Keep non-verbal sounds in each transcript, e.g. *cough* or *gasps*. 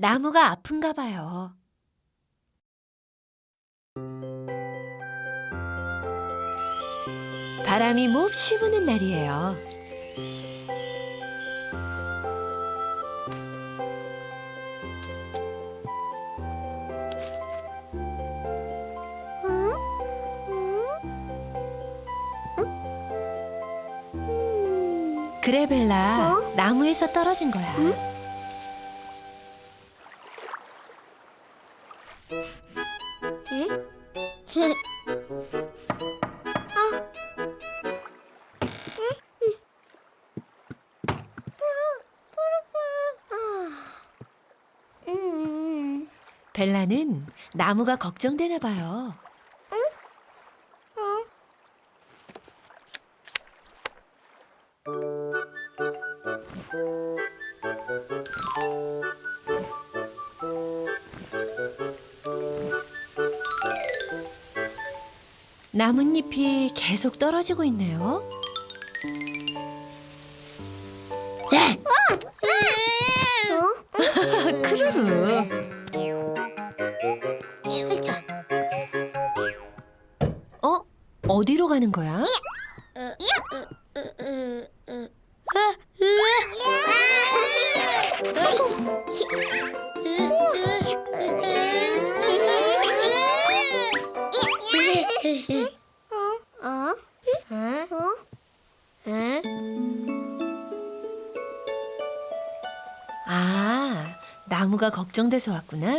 나무가 아픈가 봐요. 바람이 몹시 부는 날이에요. 그래 벨라, 어? 나무에서 떨어진 거야. 음. 벨라는 나무가 걱정되나 봐요. 나뭇잎이 계속 떨어지고 있네요. *laughs* 크루루. 나무가 걱정돼서 왔구나.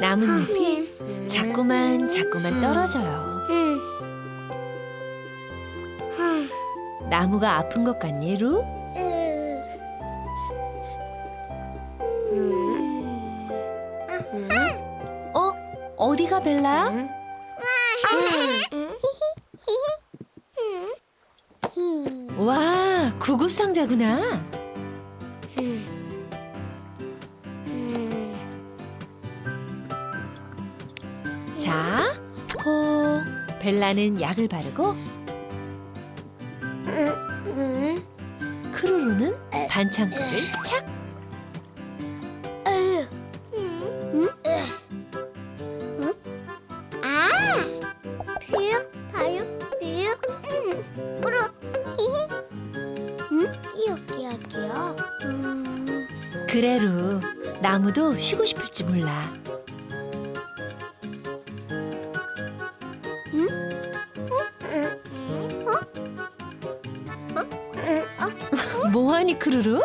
나뭇잎이 자꾸만 자꾸만 떨어져요. 나무가 아픈 것 같니, 루? 어? 어디가 벨라? 와, 구급 상자구나. 자, 포. 벨라는 약을 바르고 크루루는 반창고를 착. 그래루 나무도 쉬고 싶을지 몰라. 뭐하니 크루루?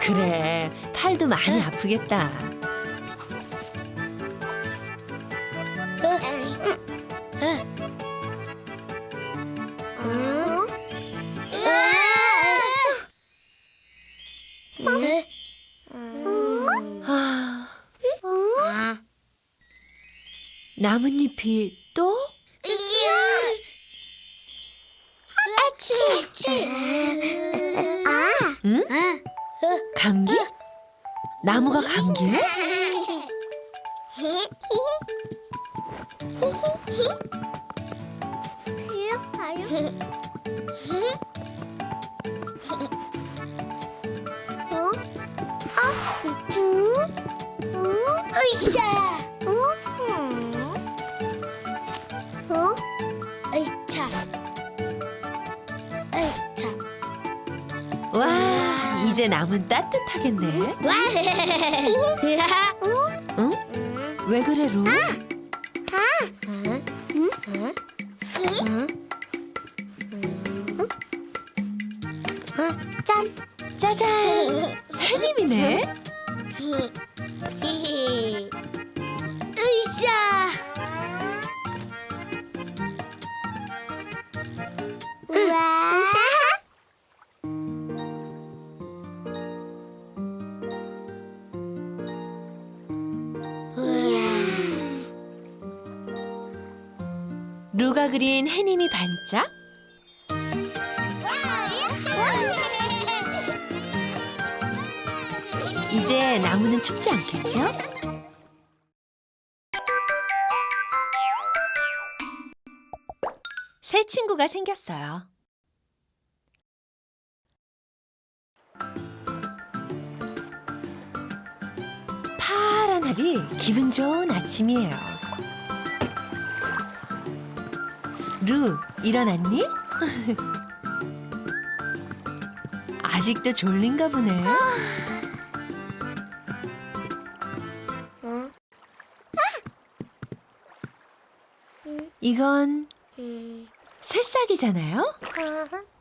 그래 팔도 많이 아프겠다. 나뭇잎이 또? 아, 응? 감기? 나무가 봐요. 어? 아, 음, 음, 으쌰. 이제 나무는 따뜻하겠네. 와. 응? 왜 그래, 루? 짠. 짜잔! 햇님이네. 으쌰. 루가 그린 해님이 반짝? 이제 나무는 춥지 않겠죠? 새 친구가 생겼어요. 파란 하늘이 기분 좋은 아침이에요. 루, 일어났니? 아직도 졸린가 보네. 응? 이건 음. 새싹이잖아요? 어?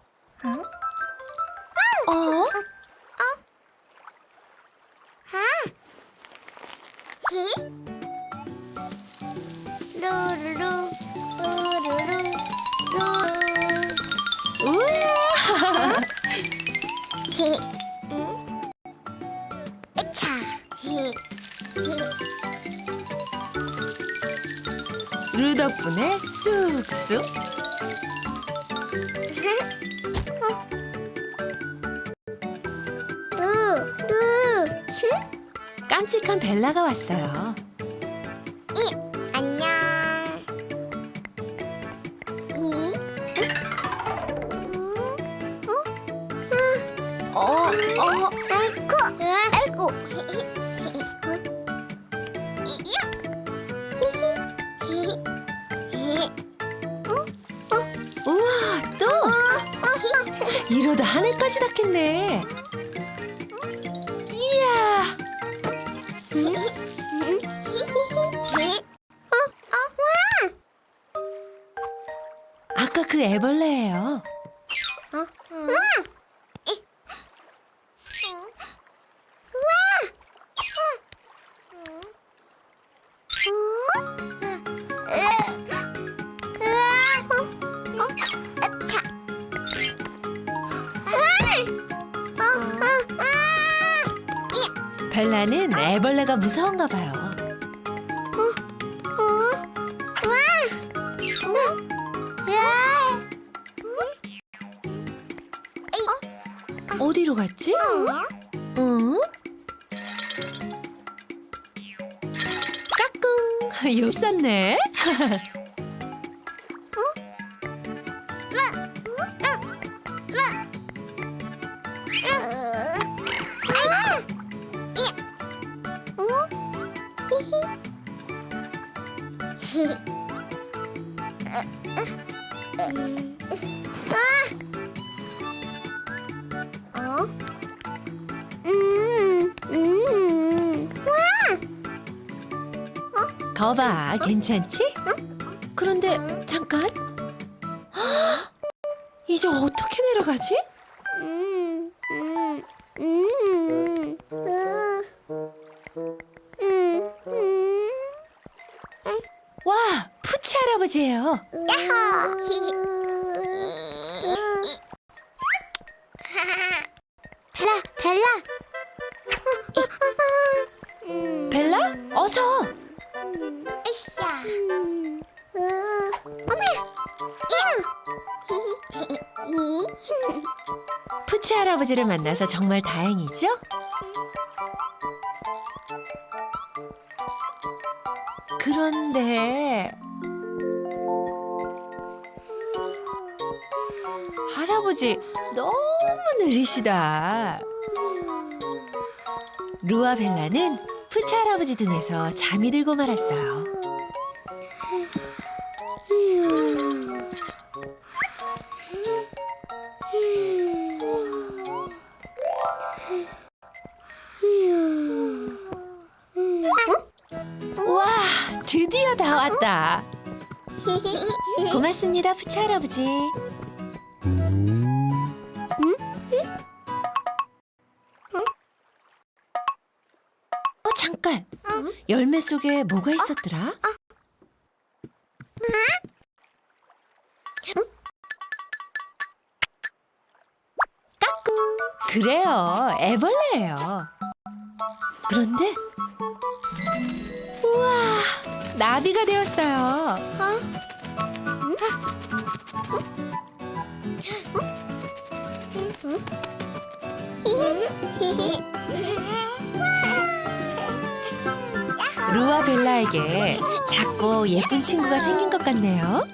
루 덕분에 쑥쑥. 깜찍한 벨라가 왔어요. 이러다 하늘까지 닿겠네. 이야, 아까 그 애벌레예요. 벨라는 애벌레가 무서운가 봐요. 어디로 갔지? 응? 까꿍! *laughs* 여기 있었네. *laughs* 거봐, 괜찮지? 그런데 잠깐. 헉! *gasps* 이제 어떻게 내려가지? 음, 음, 음, 음, 음, 음. 와, 푸치 할아버지예요. 야호! *laughs* *laughs* *laughs* 푸치 할아버지를 만나서 정말 다행이죠? 그런데 할아버지 너무 느리시다. 루아 벨라는 푸치 할아버지 등에서 잠이 들고 말았어요. 드디어 다 왔다. 고맙습니다, 푸치 할아버지. 어, 잠깐. 열매 속에 뭐가 있었더라? 그래요, 애벌레예요. 그런데 우와, 나비가 되었어요. 어? 어? 루아 벨라에게 작고 예쁜 친구가 생긴 것 같네요.